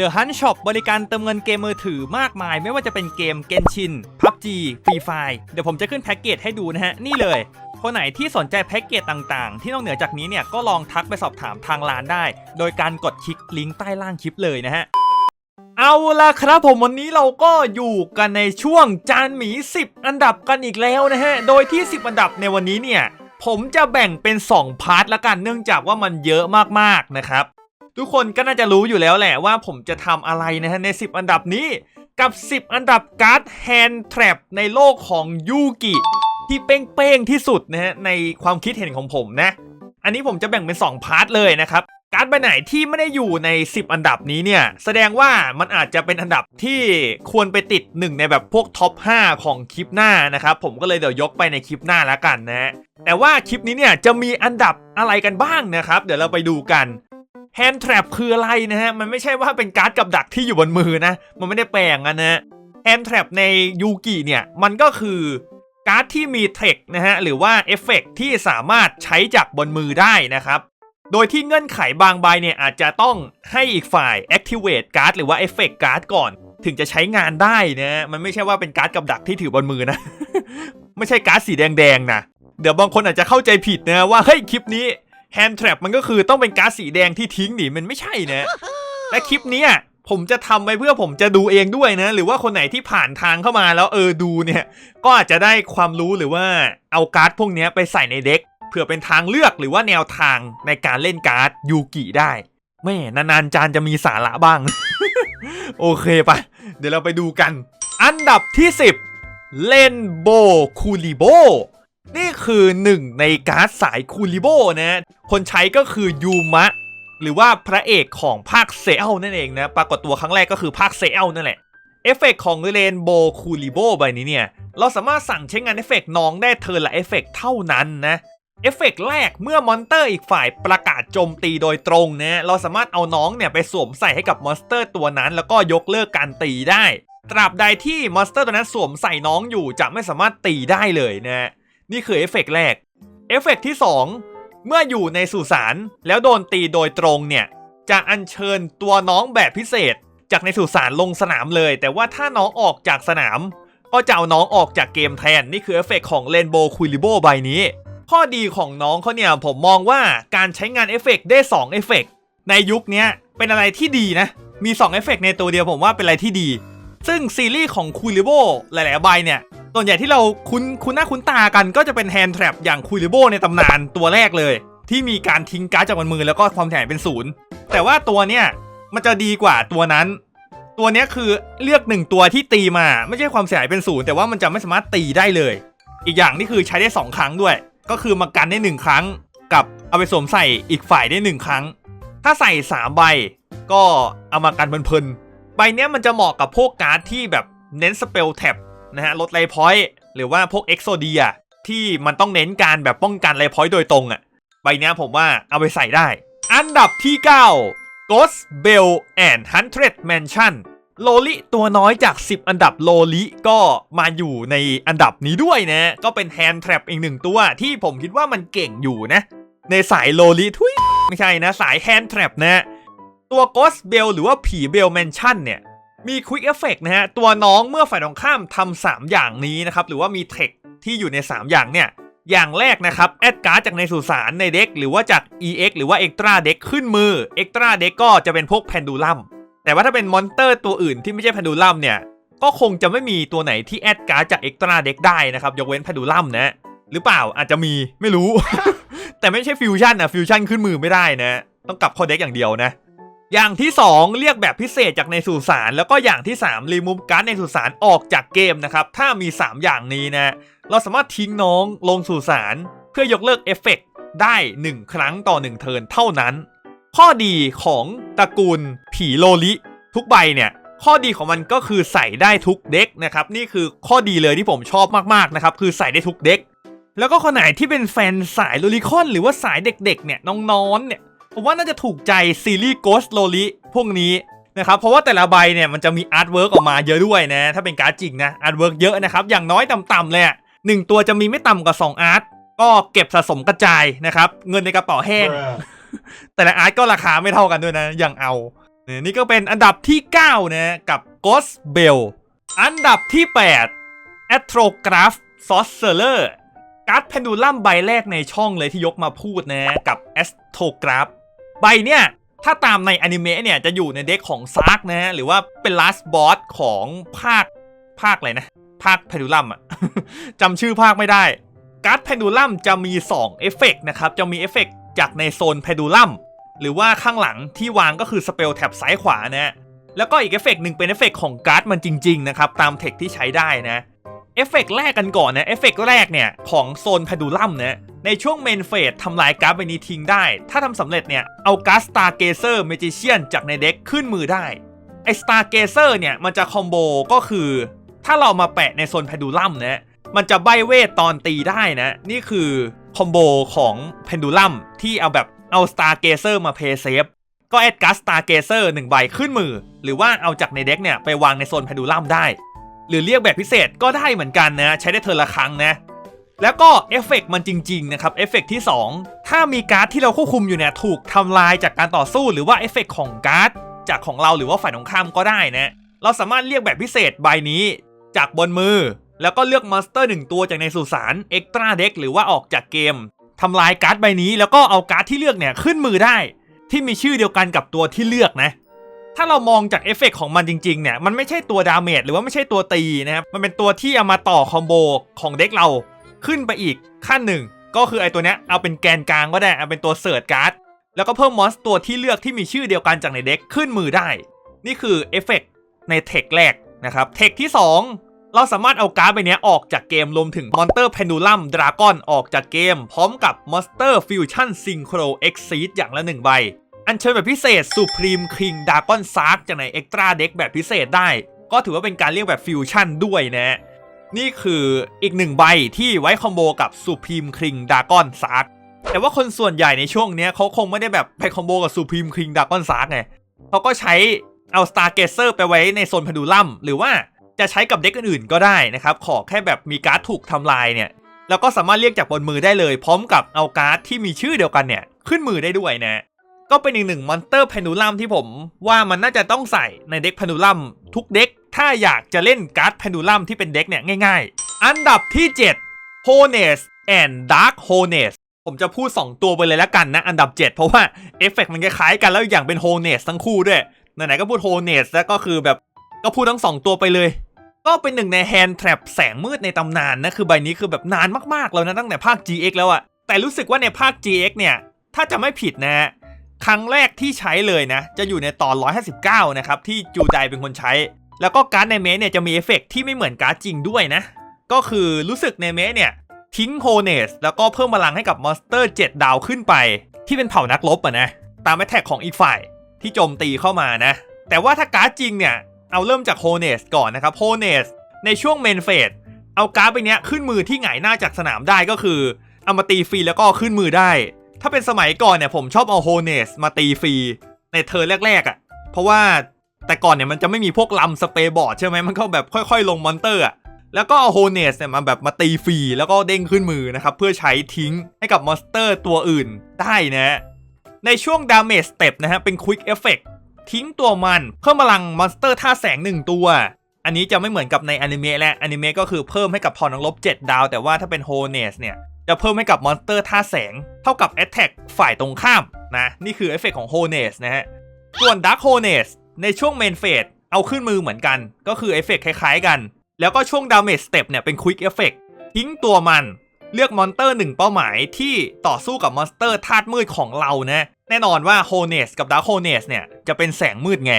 The Hunt Shop บริการเติมเงินเกมมือถือมากมาย ไม่ว่าจะเป็นเกม Genshin PUBG Free Fire เดี๋ยวผมจะขึ้นแพ็กเกจให้ดูนะฮะ นี่เลย คนไหนที่สนใจแพ็กเกจต่างๆ ที่นอกเหนือจากนี้เนี่ย ก็ลองทักไปสอบถามทางร้านได้ โดยการกดคลิกลิงก์ใต้ล่างคลิปเลยนะฮะเอาละครับผมวันนี้เราก็อยู่กันในช่วงจานหมี 10 อันดับกันอีกแล้วนะฮะ โดยที่ 10 อันดับในวันนี้เนี่ยผมจะแบ่งเป็น 2 พาร์ทละกันเนื่องจากว่ามันเยอะมากๆนะครับ ทุกคนก็น่าจะรู้อยู่แล้วแหละว่าผมจะทำอะไรนะฮะใน 10 อันดับนี้กับ 10 อันดับการ์ดแฮนด์แทรปในโลกของยูกิที่เป้งๆที่สุดนะฮะในความคิดเห็นของผมนะ อันนี้ผมจะแบ่งเป็น 2 พาร์ทเลยนะครับการ์ดใบไหนที่ไม่ได้อยู่ใน 10 อันดับนี้เนี่ย แสดงว่ามันอาจจะเป็นอันดับที่ควรไปติดหนึ่งในแบบพวกท็อป 5 ของคลิปหน้านะครับ ผมก็เลยเดี๋ยวยกไปในคลิปหน้าแล้วกันนะฮะแต่ว่าคลิปนี้เนี่ยจะมีอันดับอะไรกันบ้างนะครับ เดี๋ยวเราไปดูกัน แฮนด์ r ทร p คืออะไรนะฮะ มันไม่ใช่ว่าเป็นการ์ดกับดักที่อยู่บนมือนะ มันไม่ได้แปลงกันนะฮะแฮนด์ r ทร p ในยูกิเนี่ย มันก็คือการ์ดที่มีเทคนะฮะ หรือว่าเอฟเฟกต์ที่สามารถใช้จากบนมือได้นะครับ โดยที่เงื่อนไขบางใบเนี่ยอาจจะต้องให้อีกฝ่าย activate การ์ดหรือว่า effect การ์ดก่อน ถึงจะใช้งานได้นะฮะมันไม่ใช่ว่าเป็นการ์ดกับดักที่ถือบนมือนะ ไม่ใช่การ์ดสีแดงๆนะเดี๋ยวบางคนอาจจะเข้าใจผิดนะว่าเฮ้ยคลิปนี้ แฮนด์ r ทร p มันก็คือต้องเป็นการ์ดสีแดงที่ทิ้งหนีมันไม่ใช่นะ และคลิปนี้ผมจะทำไว้เพื่อผมจะดูเองด้วยนะ หรือว่าคนไหนที่ผ่านทางเข้ามาแล้วเออดูเนี่ย ก็อาจจะได้ความรู้หรือว่าเอาการ์ดพวกนี้ไปใส่ในเด็กเผื่อเป็นทางเลือกหรือว่าแนวทางในการเล่นการ์ดยูกิได้แม่นานๆจานจะมีสาระบ้าง โอเคปะเดี๋ยวเราไปดูกัน อันดับที่ 10 เลนโบคูลิโบ นี่คือหนึ่งในการ์ดสายคูลิโบนะคนใช้ก็คือยูมะ หรือว่าพระเอกของภาคเซลนั่นเองนะ ปรากฏตัวครั้งแรกก็คือภาคเซลนั่นแหละ เอฟเฟกของเรนโบคูลิโบใบนี้เนี่ย เราสามารถสั่งใช้งานเอฟเฟกน้องได้เทิร์นละเอฟเฟกเท่านั้นนะเอฟเฟกแรกเมื่อมอนสเตอร์อีกฝ่ายประกาศโจมตีโดยตรงนะเราสามารถเอาน้องเนี่ยไปสวมใส่ให้กับมอนสเตอร์ตัวนั้น แล้วก็ยกเลิกการตีได้ ตราบใดที่มอนสเตอร์ตัวนั้นสวมใส่น้องอยู่จะไม่สามารถตีได้เลยนะ นี่คือเอฟเฟกต์แรก เอฟเฟกต์ที่ 2 เมื่ออยู่ในสุสานแล้วโดนตีโดยตรงเนี่ย จะอัญเชิญตัวน้องแบบพิเศษ จากในสุสานลงสนามเลย แต่ว่าถ้าน้องออกจากสนาม ก็จะเอาน้องออกจากเกมแทน นี่คือเอฟเฟกต์ของเรนโบคุลิโบใบนี้ ข้อดีของน้องเขาเนี่ยผมมองว่าการใช้งานเอฟเฟกต์ได้2เอฟเฟกต์ในยุคนี้เป็นอะไรที่ดีนะ มี2เอฟเฟกต์ในตัวเดียวผมว่าเป็นอะไรที่ดี ซึ่งซีรีส์ของคูลิโบหลายๆใบเนี่ยส่วนใหญ่ที่เราคุ้นคุ้นหน้าคุ้นตากันก็จะเป็นแฮนด์แทรปอย่างคูลิโบในตำนานตัวแรกเลย ที่มีการทิ้งการ์ดจากบนมือแล้วก็ความแข็งเป็นศูนย์แต่ว่าตัวเนี้ยมันจะดีกว่าตัวนั้น ตัวเนี้ยคือเลือกหนึ่งตัวที่ตีมาไม่ใช่ความเสียหายเป็นศูนย์แต่ว่ามันจะไม่สามารถตีได้เลย อีกอย่างนี่คือใช้ได้ 2 ครั้งด้วย ก็คือมากันได้ 1 ครั้ง กับเอาไปสวมใส่อีกฝ่ายได้ 1 ครั้ง ถ้าใส่ 3 ใบ ก็เอามากันเพลินๆ ใบเนี้ยมันจะเหมาะกับพวกการ์ดที่แบบเน้นสเปลแท็บนะฮะลดไลพอยต์หรือว่าพวกเอ็กโซเดียที่มันต้องเน้นการแบบป้องกันไลพอยต์โดยตรงอะ่ะใบเนี้ยผมว่าเอาไปใส่ได้ อันดับที่ 9 Ghost Bell and Hundred Mansion โลลิตัวน้อยจาก 10 อันดับโลลิก็มาอยู่ในอันดับนี้ด้วยนะ ก็เป็นแฮนด์แทรปอีกหนึ่งตัวที่ผมคิดว่ามันเก่งอยู่นะ ในสายโลลิทุยไม่ใช่นะ สายแฮนด์แทรปนะ ตัว Ghost Bell หรือว่าผีเบลแมนชั่นเนี่ย มี Quick Effect นะฮะ ตัวน้องเมื่อฝ่ายตรงข้ามทำ3อย่างนี้นะครับ หรือว่ามีเทคที่อยู่ใน 3 อย่างเนี่ย อย่างแรกนะครับ แอดการ์ดจากในสุสานในเด็ก หรือว่าจาก EX หรือว่า Extra Deck ขึ้นมือ Extra Deck ก็จะเป็นพวก Pendulum แต่ว่าถ้าเป็นมอนเตอร์ตัวอื่นที่ไม่ใช่ Pendulum เนี่ยก็คงจะไม่มีตัวไหนที่แอดการ์ดจาก Extra Deck ได้นะครับ ยกเว้น Pendulum นะหรือเปล่าอาจจะมีไม่รู้ แต่ไม่ใช่ฟิวชั่นอะฟิวชั่นขึ้นมือไม่ได้นะ ต้องกลับข้อเด็กอย่างเดียวนะ อย่างที่ 2 เรียกแบบพิเศษจากในสุสานแล้วก็อย่างที่ 3 รีมูฟการ์ดในสุสานออกจากเกมนะครับ ถ้ามี 3 อย่างนี้นะ เราสามารถทิ้งน้องลงสุสานเพื่อยกเลิกเอฟเฟกต์ได้ 1 ครั้งต่อ 1 เทิร์นเท่านั้น ข้อดีของตระกูลผีโลลิ ทุกใบเนี่ย ข้อดีของมันก็คือใส่ได้ทุกเด็กนะครับ นี่คือข้อดีเลยที่ผมชอบมากๆนะครับคือใส่ได้ทุกเด็กแล้วก็คนไหนที่เป็นแฟนสายโลลิคอนหรือว่าสายเด็กๆเนี่ยน้องๆเนี่ย ผมว่าน่าจะถูกใจซีรีส์ Ghost l o l i พวกนี้นะครับเพราะว่าแต่ละใบเนี่ยมันจะมีอาร์ตเวิร์กออกมาเยอะด้วยนะ ถ้าเป็นการ์ดจริงนะอาร์ตเวิร์กเยอะนะครับ อย่างน้อยต่ำๆเลยอะหนึ่งตัวจะมีไม่ต่ำกว่า 2 อาร์ตก็เก็บสะสมกระจายนะครับ เงินในกระเป๋าแห้ง แต่ละอาร์ตก็ราคาไม่เท่ากันด้วยนะ อย่างเอาเนี่ยนี่ก็เป็นอันดับที่ 9 นะ กับ Ghost Bell อันดับที่ 8 Astrograph Sorcerer การ์ดเพนดูลัมใบแรกในช่องเลยที่ยกมาพูดนะ กับ Astrograph ใบเนี่ยถ้าตามในอนิเมะเนี่ยจะอยู่ในเด็กของซากนะฮะหรือว่าเป็น last boss ของภาคภาคอะไรนะ ภาคเพนดูลัมอะจำชื่อภาคไม่ได้ การ์ดเพนดูลัมจะมี2เอฟเฟกต์นะครับ จะมีเอฟเฟกต์จากในโซนเพนดูลัมหรือว่าข้างหลังที่วางก็คือสเปลแท็บซ้ายขวานะแล้วก็อีกเอฟเฟกต์หนึ่งเป็นเอฟเฟกต์ของการ์ดมันจริง ๆ นะครับ ตามเทคที่ใช้ได้นะ เอฟเฟกต์แรกกันก่อนนะเอฟเฟกต์แรกเนี่ยของโซนพดูลัมนะในช่วงเมนเฟสทำลายการ์ดใบนี้ทิ้งได้ ถ้าทำสำเร็จเนี่ย เอาการ์ดสตาร์เกเซอร์เมจิเชียนจากในเด็กขึ้นมือได้ไอสตาร์เกเซอร์เนี่ยมันจะคอมโบก็คือ ถ้าเรามาแปะในโซนพดูลัมนะมันจะใบเวทตอนตีได้นะ นี่คือคอมโบของเพนดูลัมที่เอาแบบเอาสตาร์เกเซอร์มาเพย์เซฟก็แอดการ์ดสตาร์เกเซอร์หนึ่งใบขึ้นมือ หรือว่าเอาจากในเด็กเนี่ยไปวางในโซนพดูลัมได้ หรือเรียกแบบพิเศษก็ได้เหมือนกันนะ ใช้ได้เทอละครั้งนะ แล้วก็เอฟเฟกต์มันจริงๆนะครับเอฟเฟกต์ที่ 2 ถ้ามีการ์ดที่เราควบคุมอยู่เนี่ยถูกทำลายจากการต่อสู้หรือว่าเอฟเฟกต์ของการ์ดจากของเราหรือว่าฝ่ายตรงข้ามก็ได้นะเราสามารถเรียกแบบพิเศษใบนี้จากบนมือ แล้วก็เลือกมอนสเตอร์หนึ่งตัวจากในสุสานเอ็กตร้าเด็กหรือว่าออกจากเกมทำลายการ์ดใบนี้แล้วก็เอาการ์ดที่เลือกเนี่ยขึ้นมือได้ ที่มีชื่อเดียวกันกับตัวที่เลือกนะ ถ้าเรามองจากเอฟเฟกต์ของมันจริงๆเนี่ยมันไม่ใช่ตัวดาเมจหรือว่าไม่ใช่ตัวตีนะครับมันเป็นตัวที่เอามาต่อคอมโบของเด็กเราขึ้นไปอีกขั้นหนึ่ง ก็คือไอตัวเนี้ยเอาเป็นแกนกลางก็ได้เอาเป็นตัวเสิร์ชการ์ดแล้วก็เพิ่มมอนสตัวที่เลือกที่มีชื่อเดียวกันจากในเด็กขึ้นมือได้ นี่คือเอฟเฟกต์ในเทคแรกนะครับเทคที่ 2 เราสามารถเอาการ์ดใบเนี้ยออกจากเกมรวมถึงมอนเตอร์เพนดูลัมดราก้อนออกจากเกม พร้อมกับมอนสเตอร์ฟิวชั่นซิงโครเอ็กซีดอย่างละหนึ่งใบ อันเชิญแบบพิเศษ Supreme King Dragon s a r k จากใน Extra Deck แบบพิเศษได้ ก็ถือว่าเป็นการเรียกแบบฟิวชั่นด้วยนะนี่คืออีกหนึ่งใบที่ไว้คอมโบกับ Supreme King Dragon s a r k แต่ว่าคนส่วนใหญ่ในช่วงนี้เขาคงไม่ได้แบบไปคอมโบกับ Supreme King Dragon s a r k ไงเขาก็ใช้เอา Stargazer ไปไว้ในโซนพดูลัมหรือว่าจะใช้กับเด็กอื่นๆก็ได้นะครับ ขอแค่แบบมีการ์ดถูกทำลายเนี่ยแล้วก็สามารถเรียกจากบนมือได้เลย พร้อมกับเอาการ์ดที่มีชื่อเดียวกันเนี่ย ขึ้นมือได้ด้วยนะ ก็เป็นอีกหนึ่งมอนเตอร์พนูลัมที่ผมว่ามันน่าจะต้องใส่ในเด็กพนูลัมทุกเด็ก ถ้าอยากจะเล่นการ์ดพนูลัมที่เป็นเด็กเนี่ยง่าย ๆ อันดับที่ 7 h o n e s and Dark h o n e s ผมจะพูด 2 ตัวไปเลยแล้วกันนะ อันดับ 7 เพราะว่าเอฟเฟกต์มันคล้ายๆกันแล้วอีกอย่างเป็น h o n e s ทั้งคู่ด้วย ไหนๆก็พูด h o n e s แล้วก็คือแบบก็พูดทั้ง 2 ตัวไปเลย ก็เป็นหนึ่งในแฮนด์แทรปแสงมืดในตำนานนะ คือใบนี้คือแบบนานมากๆแล้วนะตั้งแต่ภาค GX แล้วอะแต่รู้สึกว่าในภาค GX เนี่ย ถ้าจะไม่ผิดนะ ครั้งแรกที่ใช้เลยนะ จะอยู่ในตอน 159 นะครับ ที่จูใจเป็นคนใช้ แล้วก็การ์ดในเมสเนี่ยจะมีเอฟเฟกต์ที่ไม่เหมือนการ์ดจริงด้วยนะ ก็คือรู้สึกในเมสเนี่ย ทิ้งโฮเนสแล้วก็เพิ่มพลังให้กับมอนสเตอร์ 7 ดาวขึ้นไป ที่เป็นเผ่านักรบอะนะ ตามแอทแทกของอีกฝ่ายที่โจมตีเข้ามานะ แต่ว่าถ้าการ์ดจริงเนี่ย เอาเริ่มจากโฮเนสก่อนนะครับโฮเนสในช่วงเมนเฟสเอาการ์ดไปเนี้ยขึ้นมือที่หงายหน้าจากสนามได้ก็คือเอามาตีฟรีแล้วก็ขึ้นมือได้ ถ้าเป็นสมัยก่อนเนี่ยผมชอบเอาโฮเนสมาตีฟรีในเทอร์แรกๆอะ่ะ เพราะว่าแต่ก่อนเนี่ยมันจะไม่มีพวกลำสเปรย์บอร์ดใช่ไหมมันก็แบบค่อยๆ ลงมอนเตอร์อะแล้วก็เอาโฮเนสเนี่ยมาแบบมาตีฟรีแล้วก็เด้งขึ้นมือนะครับ เพื่อใช้ทิ้งให้กับมอนสเตอร์ตัวอื่นได้นะในช่วงดาเมจสเต็ปนะฮะเป็นควิกเอฟเฟกทิ้งตัวมันเพิ่มพลังมอนสเตอร์ท่าแสงหนึ่งตัว อันนี้จะไม่เหมือนกับในอนิเมะและอนิเมะก็คือเพิ่มให้กับพอนังลบ 7 ดาว แต่ว่าถ้าเป็นโฮเนสเนี่ย จะเพิ่มให้กับมอนสเตอร์ท่าแสง เท่ากับ Attack ฝ่ายตรงข้ามนะ นี่คือเอฟเฟกของโฮเนสนะฮะ ส่วน Dark h o n e s ในช่วงเมนเฟสเอาขึ้นมือเหมือนกัน ก็คือเอฟเฟกคล้ายๆกัน แล้วก็ช่วงดาเมจสเต็ปเนี่ยเป็นควิกเอฟเฟกทิ้งตัวมันเลือกมอนสเตอร์หนึ่งเป้าหมายที่ต่อสู้กับมอนสเตอร์ธาตุมืดของเรานะแน่นอนว่าโฮเนสกับดาร์ h โฮเนสเนี่ยจะเป็นแสงมืดไง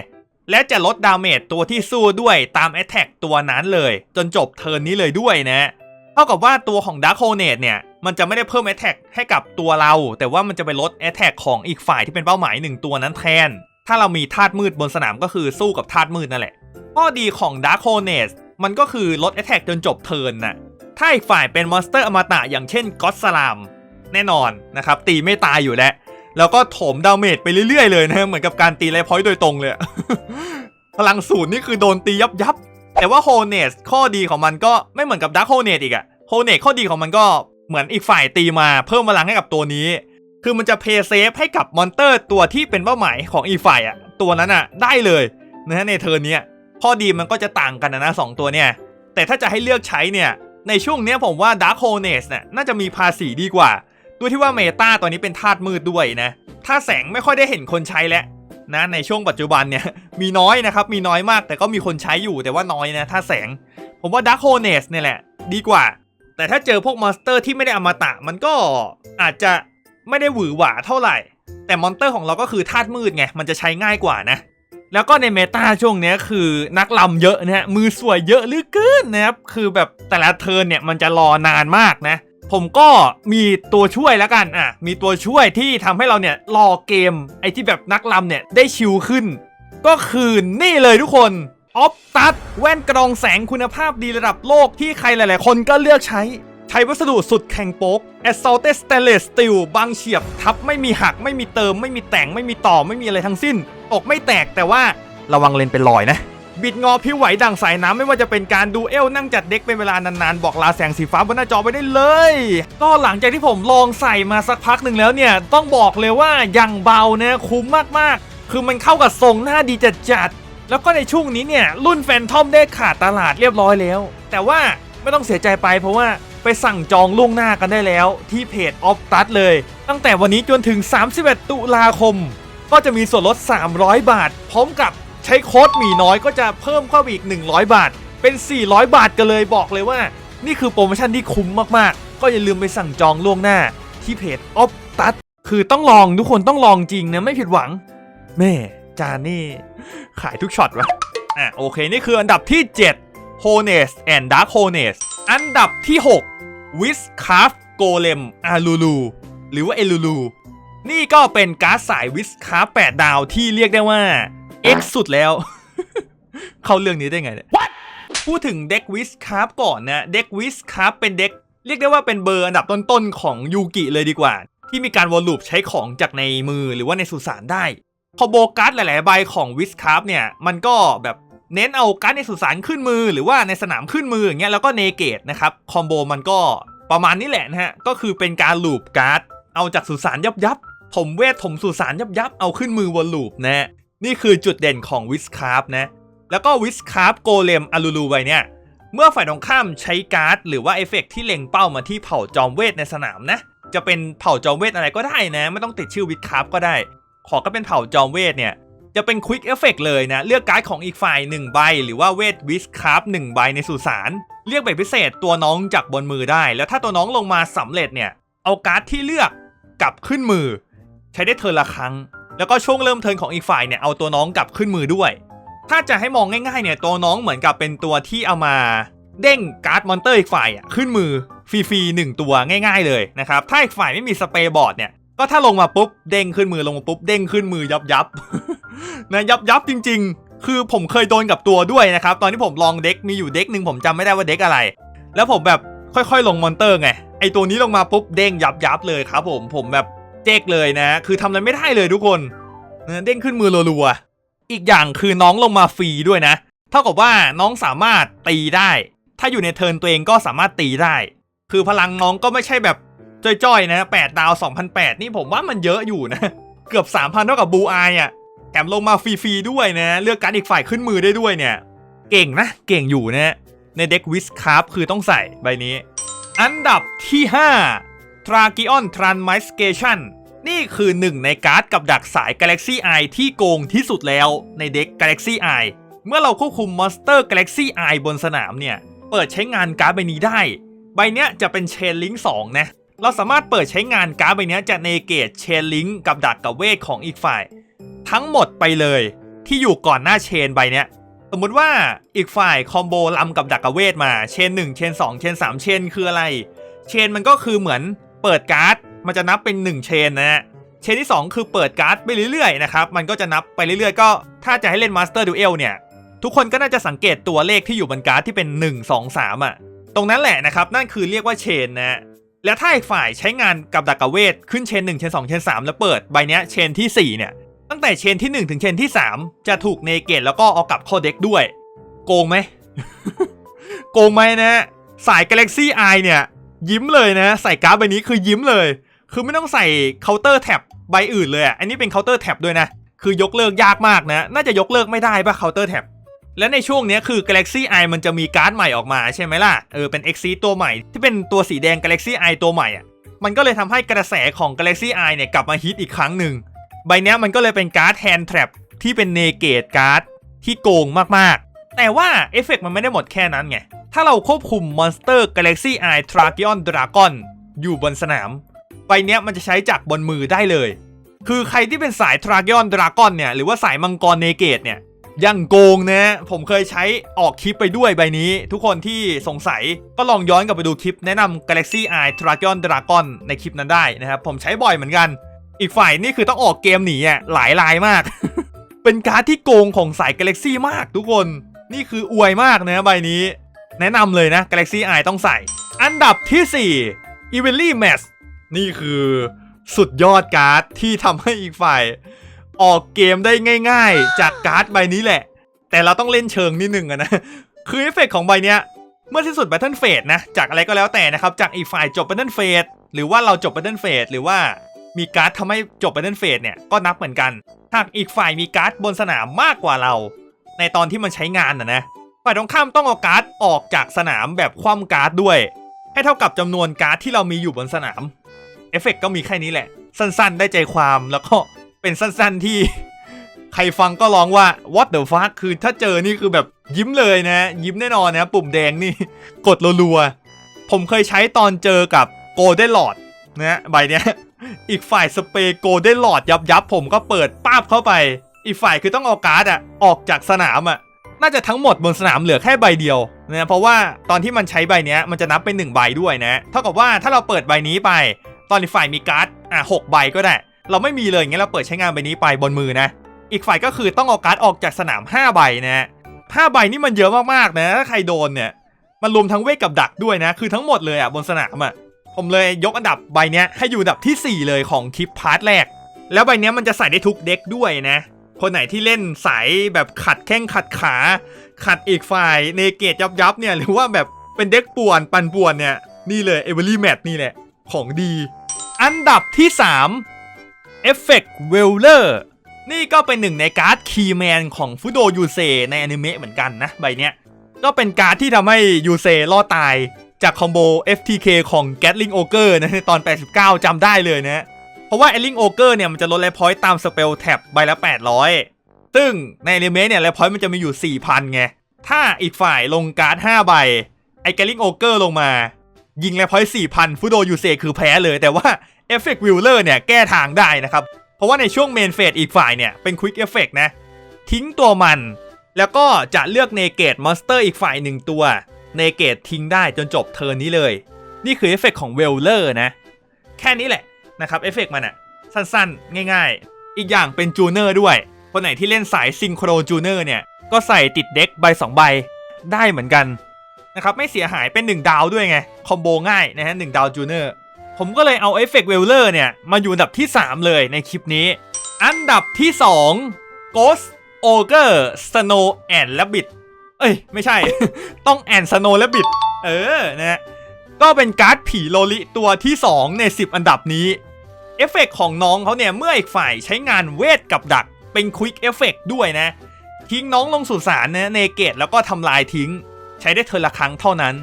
และจะลดดาเมจตัวที่สู้ด้วยตามแอ t แทกตัวนั้นเลย จนจบเทิร์นนี้เลยด้วยนะ เท่ากับว่าตัวของ Dark h o n e t เนี่ยมันจะไม่ได้เพิ่ม Attack ให้กับตัวเรา แต่ว่ามันจะไปลด Attack ของอีกฝ่ายที่เป็นเป้าหมายหนึ่งตัวนั้นแทน ถ้าเรามีธาตุมืดบนสนามก็คือสู้กับธาตุมืดนั่นแหละ ข้อดีของ Dark h o n e t มันก็คือลด Attack จนจบเทิร์นน่ะถ้าอีกฝ่ายเป็นมอนสเตอร์อมตะอย่างเช่นก็อตสลามแน่นอนนะครับตีไม่ตายอยู่แล้ว แล้วก็ถมดาเมจไปเรื่อยๆเลยนะเหมือนกับการตีไรพอยต์โดยตรงเลย พลังศูนย์นี่คือโดนตียับยับแต่ว่าโฮเนสข้อดีของมันก็ไม่เหมือนกับดักโฮเนสอีกอะโฮเนสข้อดีของมันก็ เหมือนอีกฝ่ายตีมาเพิ่มพลังให้กับตัวนี้ คือมันจะเพย์เซฟให้กับมอนเตอร์ตัวที่เป็นเป้าหมายของอีกฝ่ายอะตัวนั้นอะได้เลยนะในเทิร์นี้ข้อดีมันก็จะต่างกันนะสองตัวเนี่ย แต่ถ้าจะให้เลือกใช้เนี่ยในช่วงนี้ผมว่า Dark h o n e s เนี่ยน่าจะมีภาษีดีกว่า ด้วยที่ว่าเมตาตอนนี้เป็นธาตุมืดด้วยนะธาแสงไม่ค่อยได้เห็นคนใช้แล้วนะในช่วงปัจจุบันเนี่ยมีน้อยนะครับ มีน้อยมากแต่ก็มีคนใช้อยู่แต่ว่าน้อยนะธาแสง ผมว่า Dark h o n e s เนี่ยแหละ ดีกว่า แต่ถ้าเจอพวกมอนสเตอร์ที่ไม่ได้อมตะมันก็อาจจะไม่ได้หวือหวาเท่าไหร่ แต่มอนสเตอร์ของเราก็คือธาตุมืดไง มันจะใช้ง่ายกว่านะ แล้วก็ในเมตาช่วงนี้คือนักลำเยอะนะฮะ มือสวยเยอะลือเกินนะครับ คือแบบแต่ละเทิร์นเนี่ยมันจะรอนานมากนะ ผมก็มีตัวช่วยแล้วกัน อะ มีตัวช่วยที่ทำให้เราเนี่ยรอเกมไอ้ที่แบบนักลำเนี่ยได้ชิลขึ้น ก็คือนี่เลยทุกคน ออฟตัดแว่นกรองแสงคุณภาพดีระดับโลกที่ใครหลาย ๆ คนก็เลือกใช้ ใช้วัสดุสุดแข็งโป๊ก Assaulted Stainless Steel บางเฉียบทับไม่มีหักไม่มีเติม ไม่มีแต่งไม่มีต่อไม่มีอะไรทั้งสิ้นตกไม่แตกแต่ว่าระวังเลนเป็นรอยนะ บิดงอผิวไหวดังสายน้ำไม่ว่าจะเป็นการดูเอลนั่งจัดเด็กเป็นเวลานาน ๆ บอกลาแสงสีฟ้าบนหน้าจอไปได้เลย ก็หลังจากที่ผมลองใส่มาสักพักหนึ่งแล้วเนี่ยต้องบอกเลยว่ายังเบานะคุ้มมาก ๆ คือมันเข้ากับทรงหน้าดีจัดๆ แล้วก็ในช่วงนี้เนี่ย รุ่นแฟนทอมได้ขาดตลาดเรียบร้อยแล้ว แต่ว่าไม่ต้องเสียใจไปเพราะว่าไปสั่งจองล่วงหน้ากันได้แล้ว ที่เพจออฟตัสเลย ตั้งแต่วันนี้จนถึง 31 ตุลาคม ก็จะมีส่วนลด 300 บาท พร้อมกับใช้โค้ดหมีน้อยก็จะเพิ่มเข้าอีก 100 บาท เป็น 400 บาทกันเลยบอกเลยว่า นี่คือโปรโมชั่นที่คุ้มมากๆ ก็อย่าลืมไปสั่งจองล่วงหน้า ที่เพจออฟตัสคือต้องลองทุกคนต้องลองจริงนะไม่ผิดหวัง แม่ จานนี่ขายทุกช็อตวะอะโอเค นี่คืออันดับที่ 7 h o n e s and Dark h o n e s อันดับที่ 6 w i s c r a f t Golem a l u l u หรือว่า e l u l u นี่ก็เป็นการ์ดสายวิสคาร์8ดาวที่เรียกได้ว่า X สุดแล้ว เข้าเรื่องนี้ได้ไงเนี่ยพูดถึงเด็กวิสคาร์ก่อนนะเด็กวิสคาร์เป็นเด็ก เรียกได้ว่าเป็นเบอร์อันดับต้นๆของยูกิเลยดีกว่า ที่มีการวอลลูปใช้ของจากในมือหรือว่าในสุสานได้ คอมโบการ์ดหลาย ๆ ใบของวิสคาร์เนี่ย มันก็แบบเน้นเอาการ์ดในสุสานขึ้นมือ หรือว่าในสนามขึ้นมืออย่างเงี้ยแล้วก็เนเกตนะครับ คอมโบมันก็ประมาณนี้แหละนะฮะ ก็คือเป็นการลูปการ์ด เอาจากสุสานยับยับๆถมเวทถมสุสานยับยับๆเอาขึ้นมือวนลูปนะนี่คือจุดเด่นของวิสคาร์นะแล้วก็วิสคาร์โกเลมอาลูลูไวเนี่ยเมื่อฝ่ายตรงข้ามใช้การ์ดหรือว่าเอฟเฟกต์ที่เล็งเป้ามาที่เผ่าจอมเวทในสนามนะจะเป็นเผ่าจอมเวทอะไรก็ได้นะ ไม่ต้องติดชื่อวิสคาร์ก็ได้ ขอก็เป็นเผ่าจอมเวทเนี่ยจะเป็นควิกเอฟเฟกเลยนะ เลือกการ์ดของอีกฝ่าย 1 ใบ หรือว่าเวทวิสคราร์หนึ่งใบในสุสานเรียกแบบพิเศษตัวน้องจากบนมือได้ แล้วถ้าตัวน้องลงมาสำเร็จเนี่ย เอาการ์ดที่เลือกกลับขึ้นมือ ใช้ได้เทิร์นละครั้ง แล้วก็ช่วงเริ่มเทิร์นของอีกฝ่ายเนี่ยเอาตัวน้องกลับขึ้นมือด้วย ถ้าจะให้มองง่ายๆเนี่ยตัวน้องเหมือนกับเป็นตัวที่เอามา เด้งการ์ดมอนเตอร์อีกฝ่ายขึ้นมือฟรีๆหนึ่งตัวง่าย ๆเลยนะครับถ้าอีกฝ่ายไม่มีสเปรย์บอร์ดเนี่ย ก็ถ้าลงมาปุ๊บเด้งขึ้นมือลงมาปุ๊บเด้งขึ้นมือยับยับนะยับยับจริง ๆ คือผมเคยโดนกับตัวด้วยนะครับ ตอนที่ผมลองเด็กมีอยู่เด็กหนึ่งผมจำไม่ได้ว่าเด็กอะไร แล้วผมแบบค่อยๆ ลงมอนเตอร์ไงไอตัวนี้ลงมาปุ๊บเด้งยับยับเลยครับ ผมผมแบบเจ๊กเลยนะ คือทำอะไรไม่ได้เลยทุกคนนะเด้งขึ้นมือรัวๆอีกอย่างคือน้องลงมาฟรีด้วยนะ เท่ากับว่าน้องสามารถตีได้ ถ้าอยู่ในเทิร์นตัวเองก็สามารถตีได้ คือพลังน้องก็ไม่ใช่แบบ จ้อยๆนะ8ดาว2008นี่ผมว่ามันเยอะอยู่นะ เกือบ 3,000 เท่ากับบูอายอะแถมลงมาฟรีๆด้วยนะ เลือกการดอีกฝ่ายขึ้นมือได้ด้วยเนี่ย เก่งนะ เก่งอยู่นะ ในเด็กวิสคาร์ฟคือต้องใส่ใบนี้ อันดับที่5 t r a g i o n Transmigration นี่คือหนึ่งในการ์ดกับดักสาย Galaxy Eye ที่โกงที่สุดแล้วในเด็ก Galaxy Eye เมื่อเราควบคุม Monster Galaxy Eye บนสนามเนี่ย เปิดใช้งานการ์ดใบนี้ได้ ใบเนี้ยจะเป็นเชนลิงก์2นะ เราสามารถเปิดใช้งานการ์ดใบนี้จะเนเกตเชนลิงก์กับดักกับเวทของอีกฝ่าย ทั้งหมดไปเลยที่อยู่ก่อนหน้าเชนใบเนี้ยสมมุติว่าอีกฝ่ายคอมโบลำกับดักกบเวทมาเชน1 เชน 2 เชน 3 เชนคืออะไร เชนมันก็คือเหมือนเปิดการ์ดมันจะนับเป็น 1 เชนนะฮะเชนที่ 2 คือเปิดการ์ดไปเรื่อยๆนะครับมันก็จะนับไปเรื่อยๆ ก็ถ้าจะให้เล่นมาสเตอร์ดูเอลเนี่ยทุกคนก็น่าจะสังเกตตัวเลขที่อยู่บนการ์ดที่เป็น 1 2 3อะตรงนั้นแหละนะครับนั่นคือเรียกว่าเชนนะ แล้วถ้าอีกฝ่ายใช้งานกับดักกเวทขึ้นเชน1เชน2เชน3 แล้วเปิดใบเนี้ยเชนทีสี่4เนี่ยตั้งแต่เชนที่ 1 ถึงเชนที่ 3 จะถูกเนเกตแล้วก็เอากลับเข้าเด็กด้วย โกงไหม โกงไหมนะสาย Galaxy Eye เนี่ย ยิ้มเลยนะ ใส่การ์ดใบนี้คือยิ้มเลย คือไม่ต้องใส่เคาน์เตอร์แท็บใบอื่นเลยอะอันนี้เป็นเคาน์เตอร์แท็บด้วยนะ คือยกเลิกยากมากนะ น่าจะยกเลิกไม่ได้ป่ะ Counter Tab แท็บ และในช่วงนี้คือ Galaxy Eye มันจะมีการ์ดใหม่ออกมาใช่ไหมล่ะ เออเป็น X ตัวใหม่ ที่เป็นตัวสีแดง Galaxy Eye ตัวใหม่อะ มันก็เลยทำให้กระแสของ Galaxy Eye เนี่ยกลับมาฮิตอีกครั้งหนึ่ง ใบนี้มันก็เลยเป็นการ์ด Hand Trap ที่เป็นเนเกตการ์ดที่โกงมากๆ แต่ว่าเอฟเฟกต์มันไม่ได้หมดแค่นั้นไง ถ้าเราควบคุม Monster Galaxy Eye Tragion Dragon อยู่บนสนาม ใบนี้มันจะใช้จากบนมือได้เลย คือใครที่เป็นสาย Tragion Dragon เนี่ยหรือว่าสายมังกรเนเกตเนี่ย ยังโกงนะ ผมเคยใช้ออกคลิปไปด้วยใบนี้ ทุกคนที่สงสัยก็ลองย้อนกลับไปดูคลิปแนะนำ Galaxy Eye Dragon Dragon ในคลิปนั้นได้นะครับ ผมใช้บ่อยเหมือนกัน อีกฝ่ายนี่คือต้องออกเกมหนีอะหลายลายมาก เป็นการ์ดที่โกงของสาย Galaxy มากทุกคน นี่คืออวยมากนะใบนี้ แนะนำเลยนะ Galaxy Eye ต้องใส่ อันดับที่ 4 e v e l y m a s นี่คือสุดยอดการ์ดที่ทำให้อีกฝ่าย ออกเกมได้ง่ายๆ จากการ์ดใบนี้แหละ แต่เราต้องเล่นเชิงนิดนึงอะนะ คือเอฟเฟกต์ของใบเนี้ย เมื่อที่สุด Battle Phase นะ จากอะไรก็แล้วแต่นะครับ จากอีกฝ่ายจบ Battle Phase หรือว่าเราจบ Battle Phase หรือว่ามีการ์ดทำให้จบ Battle Phase เนี่ยก็นับเหมือนกัน หากอีกฝ่ายมีการ์ดบนสนามมากกว่าเรา ในตอนที่มันใช้งานนะนะ ฝ่ายตรงข้ามต้องเอาการ์ดออกจากสนามแบบคว่ำการ์ดด้วย ให้เท่ากับจำนวนการ์ดที่เรามีอยู่บนสนาม เอฟเฟกต์ก็มีแค่นี้แหละ สั้นๆ ได้ใจความแล้วก็ เป็นสั้นๆที่ ใครฟังก็ร้องว่า what the fuck คือถ้าเจอนี่คือแบบยิ้มเลยนะ ยิ้มแน่นอนนะ ปุ่มแดงนี่ กดรัวๆผมเคยใช้ตอนเจอกับ Golden Lord นะใบเนี้ย อีกฝ่ายสเปรย์ Golden Lord ยับยับผมก็เปิดป้าบเข้าไป อีกฝ่ายคือต้องเอาการ์ดอะออกจากสนามอะน่าจะทั้งหมดบนสนามเหลือแค่ใบเดียวนะเพราะว่าตอนที่มันใช้ใบเนี้ยมันจะนับเป็นหนึ่งใบด้วยนะ เท่ากับว่าถ้าเราเปิดใบนี้ไป ตอนอีกฝ่ายมีการ์ดอะหกใบก็ได้ เราไม่มีเลยอย่างเงี้ยเราเปิดใช้งานใบนี้ไปบนมือนะ อีกฝ่ายก็คือต้องเอาการ์ดออกจากสนาม 5 ใบนะฮะ5ใบนี่มันเยอะมากๆนะถ้าใครโดนเนี่ยมันรวมทั้งเวทกับดักด้วยนะ คือทั้งหมดเลยอะบนสนามอะผมเลยยกอันดับใบเนี้ยให้อยู่อันดับทีสี่ 4 เลยของคลิปพาร์ทแรก แล้วใบเนี้ยมันจะใส่ได้ทุกเด็กด้วยนะ คนไหนที่เล่นสายแบบขัดแข้งขัดขา ขัดอีกฝ่ายเนเกตยับยับเนี่ยหรือว่าแบบเป็นเด็กป่วนปันป่วนเนี่ยนี่เลยเอเวอรี่แมทนี่แหละของดี อันดับที่ 3 เอฟเฟกต์เวลเลอร์นี่ก็เป็นหนึ่งในการ์ดคีย์แมนของฟุโดยูเซในอนิเมะเหมือนกันนะใบเนี้ย ก็เป็นการ์ดที่ทำให้ยูเซรอดตายจากคอมโบ FTK ของ Gatling Ogre นะในตอน 89 จำได้เลยนะ เพราะว่า e l l i n g Ogre เนี่ยมันจะลดไลพอยต์ตามสเปลแท็บใบละ 800 ซึ่งในอนิเมะเนี่ยไลพอยต์มันจะมีอยู่ 4,000 ไง ถ้าอีกฝ่ายลงการ์ด 5 ใบ ไอ้ Gatling Ogre ลงมา ยิงไลพอยต์4,000 ฟุโดยูเซคือแพ้เลยแต่ว่า เอฟเฟกต์วิลเลอร์เนี่ยแก้ทางได้นะครับ เพราะว่าในช่วงเมนเฟสอีกฝ่ายเนี่ยเป็นควิกเอฟเฟกต์นะ ทิ้งตัวมัน แล้วก็จะเลือกเนเกตมอนสเตอร์อีกฝ่ายหนึ่งตัวเนเกตทิ้งได้จนจบเทิร์นนี้เลย นี่คือเอฟเฟกของเวลเลอร์นะ แค่นี้แหละนะครับเอฟเฟกมันอะสั้นๆ ง่ายๆ อีกอย่างเป็นจูเนอร์ด้วย คนไหนที่เล่นสายซิงโครจูเนอร์เนี่ย ก็ใส่ติดเด็กใบ 2 ใบได้เหมือนกันนะครับไม่เสียหายเป็น 1 ดาวด้วยไง คอมโบง่ายนะฮะหดาวจูเนอร์ ผมก็เลยเอาเอฟเฟกต์เวลเลอร์เนี่ย มาอยู่อันดับที่ 3 เลยในคลิปนี้ อันดับที่ 2 Ghost Ogre Snow and Rabbit เอ้ย ไม่ใช่ ต้อง and Snow Rabbit เออ นะ ก็เป็นการ์ดผีโลลิตัวที่ 2 ใน 10 อันดับนี้ เอฟเฟกต์ของน้องเขาเนี่ย เมื่ออีกฝ่ายใช้งานเวทกับดัก เป็นควิกเอฟเฟกต์ด้วยนะ ทิ้งน้องลงสู่สารนะเนเกตแล้วก็ทำลายทิ้ง ใช้ได้เทอละครั้งเท่านั้น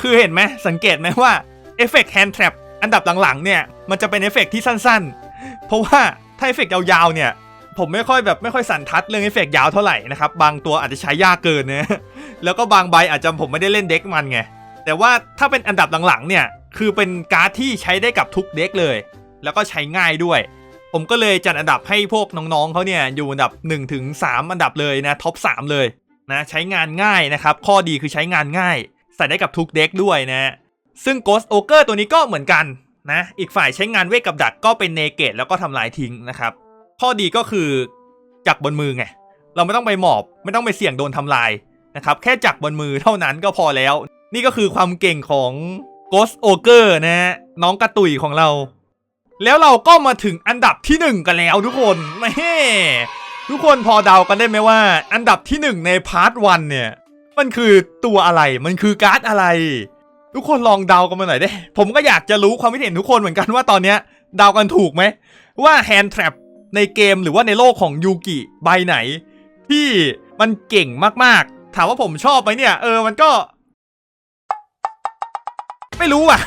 คือเห็นไหมสังเกตไหมว่า เอฟเฟกต์แฮนด์แทรป อันดับหลังๆเนี่ยมันจะเป็นเอฟเฟกต์ที่สั้นๆ เพราะว่าถ้าเอฟเฟกต์ยาวๆเนี่ยผมไม่ค่อยแบบไม่ค่อยสันทัดเรื่องเอฟเฟกต์ยาวเท่าไหร่นะครับบางตัวอาจจะใช้ยากเกินนะแล้วก็บางใบอาจจะผมไม่ได้เล่นเด็กมันไงแต่ว่าถ้าเป็นอันดับหลังๆเนี่ยคือเป็นการ์ดที่ใช้ได้กับทุกเด็กเลย แล้วก็ใช้ง่ายด้วย ผมก็เลยจัดอันดับให้พวกน้องๆเขาเนี่ยอยู่อันดับ1ถึง3อันดับเลยนะท็อป3เลยนะใช้งานง่ายนะครับข้อดีคือใช้งานง่าย ใส่ได้กับทุกเด็กด้วยนะ ซึ่ง Ghost Ogre ตัวนี้ก็เหมือนกันนะ อีกฝ่ายใช้งานเวทกับดักก็เป็นเนเกตแล้วก็ทำลายทิ้งนะครับ ข้อดีก็คือจากบนมือไง เราไม่ต้องไปหมอบ ไม่ต้องไปเสี่ยงโดนทำลายนะครับ แค่จักบนมือเท่านั้นก็พอแล้ว นี่ก็คือความเก่งของ Ghost Ogre นะฮะน้องกระตุยของเรา แล้วเราก็มาถึงอันดับที่ 1 กันแล้วทุกคนแม่ทุกคนพอเดากันได้ไหมว่า อันดับที่ 1 ในพาร์ทวันเนี่ย มันคือตัวอะไรมันคือการ์ดอะไร ทุกคนลองเดากันมาหน่อยได้ ผมก็อยากจะรู้ความคิดเห็นทุกคนเหมือนกันว่าตอนเนี้ยเดากันถูกไหม ว่า Hand Trap ในเกมหรือว่าในโลกของยูกิใบไหน ที่มันเก่งมากๆ ถามว่าผมชอบไหมเนี่ย เออมันก็ ไม่รู้อะ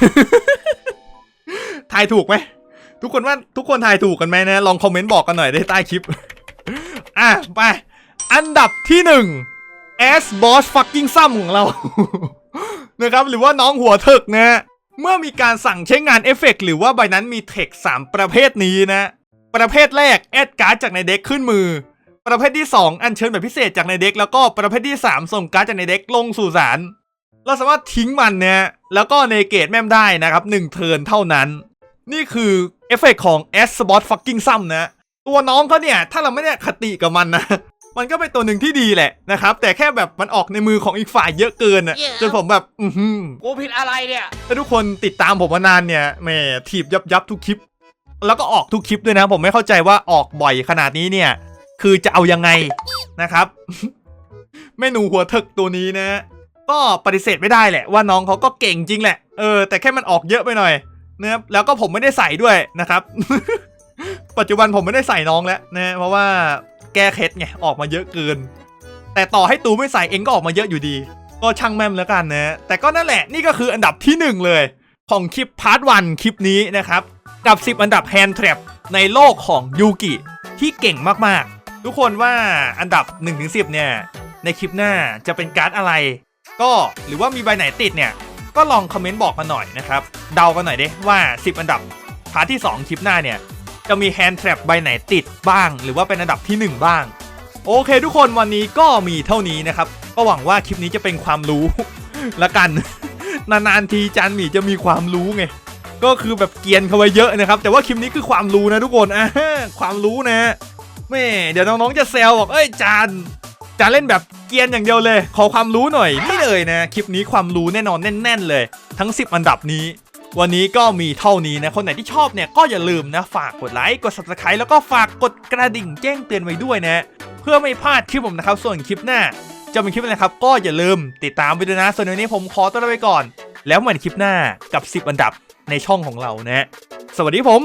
ทายถูกไหม ทุกคนว่าทุกคนทายถูกกันไหมนะ ลองคอมเมนต์บอกกันหน่อยได้ใต้คลิป อะ ไป อันดับที่หนึ่ง S Boss Fucking Sum ของเรา นะครับหรือว่าน้องหัวเถิกนะเมื่อมีการสั่งใช้งานเอฟเฟกต์หรือว่าใบนั้นมีเทค 3 ประเภทนี้นะ ประเภทแรกแอดการ์ดจากในเด็กขึ้นมือ ประเภทที่ 2 อัญเชิญแบบพิเศษจากในเด็ก แล้วก็ประเภทที่ 3 ส่งการ์ดจากในเด็กลงสู่สารเราสามารถทิ้งมันเนี่ยแล้วก็เนเกตแม่มได้นะครับ1เทิร์นเท่านั้น นี่คือเอฟเฟกต์ของ S Spot Fucking Sum นะ ตัวน้องเขาเนี่ย ถ้าเราไม่ได้คติกับมันนะ มันก็เป็นตัวหนึ่งที่ดีแหละนะครับ แต่แค่แบบมันออกในมือของอีกฝ่ายเยอะเกินอะ Yeah. จนผมแบบอือหือ กูผิดอะไรเนี่ย ถ้าทุกคนติดตามผมมานานเนี่ยแหมถีบยับยับทุกคลิป แล้วก็ออกทุกคลิปด้วยนะ ผมไม่เข้าใจว่าออกบ่อยขนาดนี้เนี่ย คือจะเอายังไงนะครับ เมนูหัวเถิกตัวนี้นะ ก็ปฏิเสธไม่ได้แหละ ว่าน้องเขาก็เก่งจริงแหละเออแต่แค่มันออกเยอะไปหน่อยนะครับแล้วก็ผมไม่ได้ใส่ด้วยนะครับ ปัจจุบันผมไม่ได้ใส่น้องแล้วนะเพราะว่าแก้เคล็ดไงออกมาเยอะเกิน แต่ต่อให้ตูไม่ใส่เองก็ออกมาเยอะอยู่ดี ก็ช่างแม่มแล้วกันนะแต่ก็นั่นแหละนี่ก็คืออันดับที่หนึ่งเลย ของคลิปพาร์ทวันคลิปนี้นะครับ กับ 10 อันดับแฮนด์ r ทร p ในโลกของยูกิที่เก่งมากๆ ทุกคนว่าอันดับ 1-10 เนี่ย ในคลิปหน้าจะเป็นการ์ดอะไร ก็หรือว่ามีใบไหนติดเนี่ย ก็ลองคอมเมนต์บอกมาหน่อยนะครับ เดากันหน่อยเด้ว่า 10 อันดับพาร์ทที่ 2 คลิปหน้าเนี่ย จะมีแฮนด์ r ทร p ใบไหนติดบ้าง หรือว่าเป็นอันดับที่ 1 บ้าง โอเคทุกคนวันนี้ก็มีเท่านี้นะครับ ก็หวังว่าคลิปนี้จะเป็นความรู้ละกัน นานๆทีจานหมีจะมีความรู้ไงก็คือแบบเกียนเข้าไว้เยอะนะครับ แต่ว่าคลิปนี้คือความรู้นะทุกคนอ่าความรู้นะแม่เดี๋ยวน้องๆจะแซวบอกเอ้ยจานจานเล่นแบบเกียนอย่างเดียวเลย ขอความรู้หน่อย ไม่เลยนะ คลิปนี้ความรู้แน่นอนแน่น ๆ เลย ทั้ง 10 อันดับนี้ วันนี้ก็มีเท่านี้นะ คนไหนที่ชอบเนี่ยก็อย่าลืมนะฝากกดไลค์กด subscribe แล้วก็ฝากกดกระดิ่งแจ้งเตือนไว้ด้วยนะ เพื่อไม่พลาดคลิปผมนะครับ ส่วนคลิปหน้า จะเป็นคลิปอะไรครับ ก็อย่าลืมติดตามไปด้วยนะ ส่วนวันนี้ผมขอตัวลาไปก่อน แล้วเหมือนคลิปหน้ากับ 10 อันดับในช่องของเรานะ สวัสดีผม